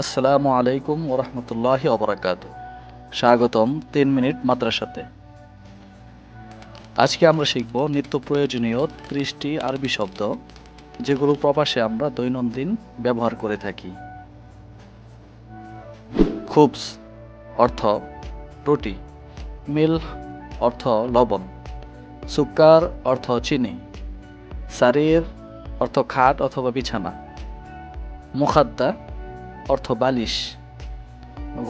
আসসালামু আলাইকুম ওরহমতুল্লাহি অবরাকাত স্বাগতম তিন মিনিট মাদ্রাসাতে। আজকে আমরা শিখব নিত্য প্রয়োজনীয় ত্রিশটি আরবি শব্দ, যেগুলো প্রবাসে আমরা দৈনন্দিন ব্যবহার করে থাকি। খুবস অর্থ রুটি, মিল অর্থ লবণ সুকার অর্থ চিনি, সারির অর্থ খাট অথবা বিছানা মুখাদ্দা অর্থ বালিশ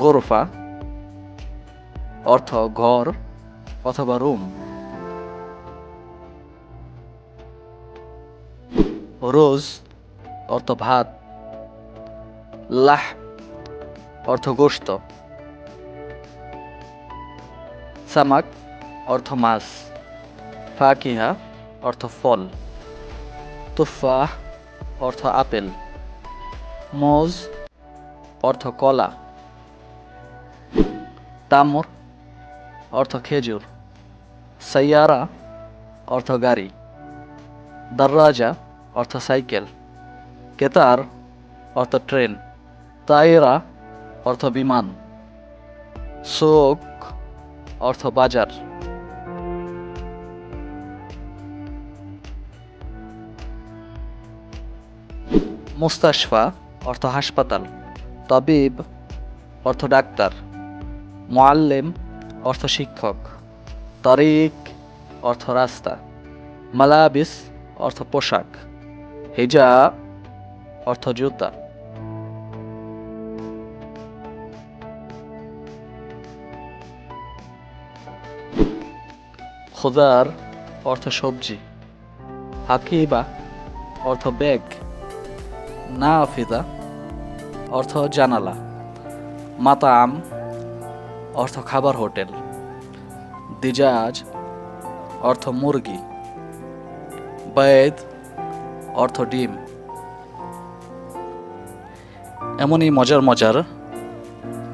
গোরফা, অর্থ ঘর অথবা রুম। রোজ অর্থ ভাত, লাহ অর্থ গোশত। সামাক অর্থ মাছ, ফাকিহা অর্থ ফল। তুফাহ অর্থ আপেল। মোজ অর্থ কলা, তামর অর্থ খেজুর, সাইয়ারা অর্থ গাড়ি, দররাজা অর্থ সাইকেল, কেতার অর্থ ট্রেন, তাইরা অর্থ বিমান, শোক অর্থ বাজার। মুস্তাশফা অর্থ হাসপাতাল। তবিব অর্থ ডাক্তার মোয়াল্লেম অর্থ শিক্ষক, তরিক অর্থ রাস্তা, মালাবিস অর্থ পোশাক হিজা অর্থ জুতা। খোদার অর্থ সবজি, হাকিবা অর্থ ব্যাগ, নাফিদা অর্থ জানালা। মাতাম অর্থ খাবার হোটেল। দিজাজ, অর্থ মুরগি। বৈদ, অর্থ ডিম। এমনই মজার মজার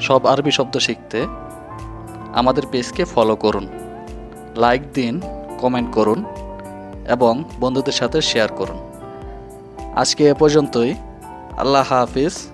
সব আরবি শব্দ শিখতে আমাদের পেজকে ফলো করুন লাইক দিন কমেন্ট করুন এবং বন্ধুদের সাথে শেয়ার করুন। আজকে এ পর্যন্তই, আল্লাহ হাফিজ।